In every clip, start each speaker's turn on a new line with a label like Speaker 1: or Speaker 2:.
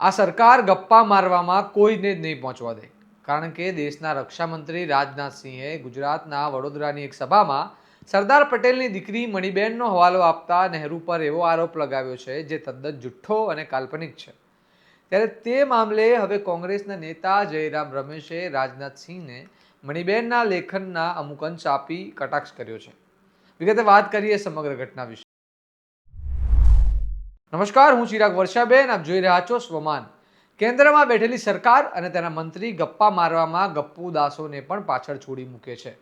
Speaker 1: આ સરકાર ગપ્પા મારવામાં કોઈને જ નહીં પહોંચવા દે. કારણ કે દેશના રક્ષામંત્રી રાજનાથસિંહે ગુજરાતના વડોદરાની એક સભામાં સરદાર પટેલની દીકરી મણિબેનનો હવાલો આપતા નહેરુ પર એવો આરોપ લગાવ્યો છે જે તદ્દન જુઠ્ઠો અને કાલ્પનિક છે. ત્યારે તે મામલે હવે કોંગ્રેસના નેતા જયરામ રમેશે રાજનાથસિંહને મણિબેનના લેખનના અમુક અંશ આપી કટાક્ષ કર્યો છે. વિગતે વાત કરીએ સમગ્ર ઘટના વિશે. નમસ્કાર, હું ચિરાગ વર્ષાબેન, આપ જોઈ રહ્યા છો સ્વમાન. કેન્દ્રમાં બેઠેલી સરકાર અને તેના મંત્રી ગપ્પા મારવામાં ગપ્પુ દાસોને પણ પાછળ છોડી મૂકે છે.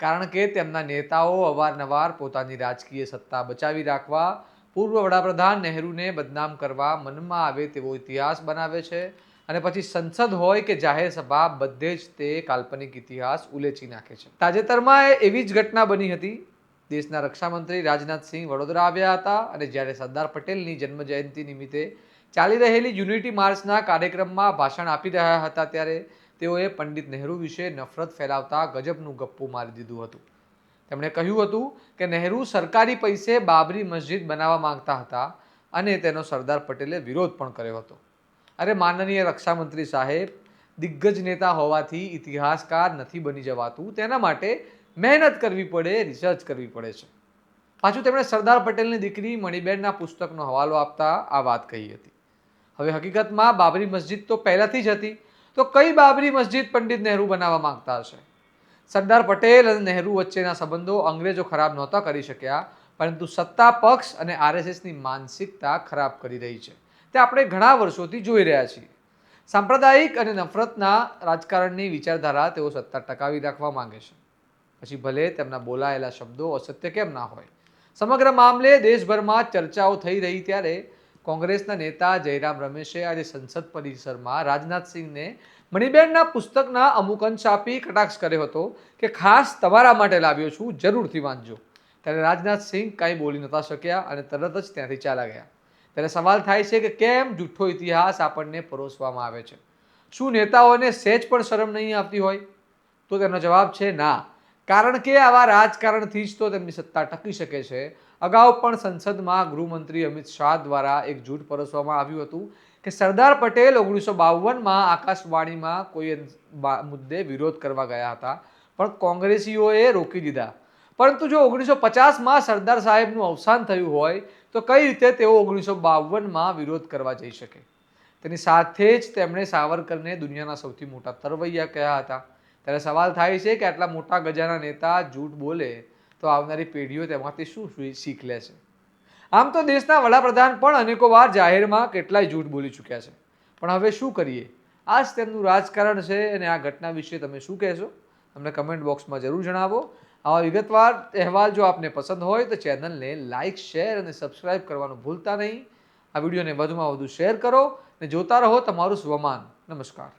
Speaker 1: કારણ કે તેમના નેતાઓ અવારનવાર પોતાની રાજકીય સત્તા બચાવી રાખવા, પૂર્વ વડાપ્રધાન નહેરુને બદનામ કરવા મનમાં આવે તેવો ઇતિહાસ બનાવે છે અને પછી સંસદ હોય કે જાહેર સભા, બધે જ તે કાલ્પનિક ઇતિહાસ ઉલેચી નાખે છે. તાજેતરમાં એવી જ ઘટના બની હતી દેશના રક્ષામંત્રી રાજનાથસિંહ વડોદરા આવ્યા હતા અને જ્યારે સરદાર પટેલની જન્મ જયંતિ નિમિત્તે ચાલી રહેલી યુનિટી માર્ચના કાર્યક્રમમાં ભાષણ આપી રહ્યા હતા ત્યારે તેઓએ પંડિત નહેરુ વિશે નફરત ફેલાવતા ગજબનું ગપ્પુ મારી દીધું હતું. તેમણે કહ્યું હતું કે નહેરુ સરકારી પૈસે બાબરી મસ્જિદ બનાવવા માંગતા હતા અને તેનો સરદાર પટેલે વિરોધ પણ કર્યો હતો. અરે માનનીય રક્ષામંત્રી સાહેબ, દિગ્ગજ નેતા હોવાથી ઇતિહાસકાર નથી બની જવાતું, તેના માટે મહેનત કરવી પડે રિસર્ચ કરવી પડે છે. પાછું તેમણે સરદાર પટેલની દીકરી મણિબેનના પુસ્તકનો હવાલો આપતા આ વાત કહી હતી. હવે હકીકતમાં બાબરી મસ્જિદ તો પહેલાંથી જ હતી, તો કઈ બાબરી મસ્જિદ પંડિત નહેરુ બનાવવા માંગતા હશે? સરદાર પટેલ અને નહેરુ વચ્ચેના સંબંધો અંગ્રેજો ખરાબ નહોતા કરી શક્યા, પરંતુ સત્તા પક્ષ અને આરએસએસની માનસિકતા ખરાબ કરી રહી છે. તે આપણે ઘણા વર્ષોથી જોઈ રહ્યા છીએ. સાંપ્રદાયિક અને નફરતના રાજકારણની વિચારધારા તેઓ સત્તા ટકાવી રાખવા માંગે છે. પછી ભલે તેમના બોલાયેલા શબ્દો અસત્ય કેમ ના હોય. સમગ્ર મામલે દેશભરમાં ચર્ચાઓ થઈ રહી ત્યારે કોંગ્રેસના નેતા જયરામ રમેશે આજે સંસદ પરિસરમાં રાજનાથસિંહને મણિબેનના પુસ્તકના અમુક અંશ આપી કટાક્ષ કર્યો હતો કે ખાસ તમારા માટે લાવ્યો છું, જરૂરથી વાંચજો. ત્યારે રાજનાથસિંહ કાંઈ બોલી નહોતા શક્યા અને તરત જ ત્યાંથી ચાલ્યા ગયા. ત્યારે સવાલ થાય છે કે કેમ જૂઠો ઇતિહાસ આપણને પરોસવામાં આવે છે? શું નેતાઓને સહેજ પણ શરમ નહીં આવતી હોય? તો તેનો જવાબ છે ના. કારણ કે આવા રાજકારણથી જ તો તેમની સત્તા ટકી શકે છે. અગાઉ પણ સંસદમાં ગૃહમંત્રી અમિત શાહ દ્વારા એક જૂઠ પરોસવામાં આવ્યું હતું કે સરદાર પટેલ ઓગણીસો બાવનમાં આકાશવાણીમાં કોઈ મુદ્દે વિરોધ કરવા ગયા હતા, પણ કોંગ્રેસીઓએ રોકી દીધા. પરંતુ જો ઓગણીસો પચાસમાં સરદાર સાહેબનું અવસાન થયું હોય, તો કઈ રીતે તેઓ ઓગણીસો બાવનમાં વિરોધ કરવા જઈ શકે? તેની સાથે જ તેમણે સાવરકરને દુનિયાના સૌથી મોટા તરવૈયા કહ્યા હતા. ત્યારે સવાલ થાય છે કે આટલા મોટા ગજાના નેતા જૂઠ બોલે તો આવનારી પેઢીઓ તેમાંથી શું શીખ લે છે? આમ તો દેશના વડાપ્રધાન પણ અનેકો વાર જાહેરમાં કેટલાય જૂઠ બોલી ચૂક્યા છે. પણ હવે શું કરીએ? આ જ તેમનું રાજકારણ છે અને આ ઘટના વિશે તમે શું કહેશો? અમને કમેન્ટ બોક્સમાં જરૂર જણાવો. આવા વિગતવાર અહેવાલ જો આપને પસંદ હોય તો ચેનલને લાઇક શેર અને સબસ્ક્રાઇબ કરવાનું ભૂલતા નહીં. આ વિડીયોને વધુમાં વધુ શેર કરો અને જોતા રહો તમારું સ્વમાન. નમસ્કાર.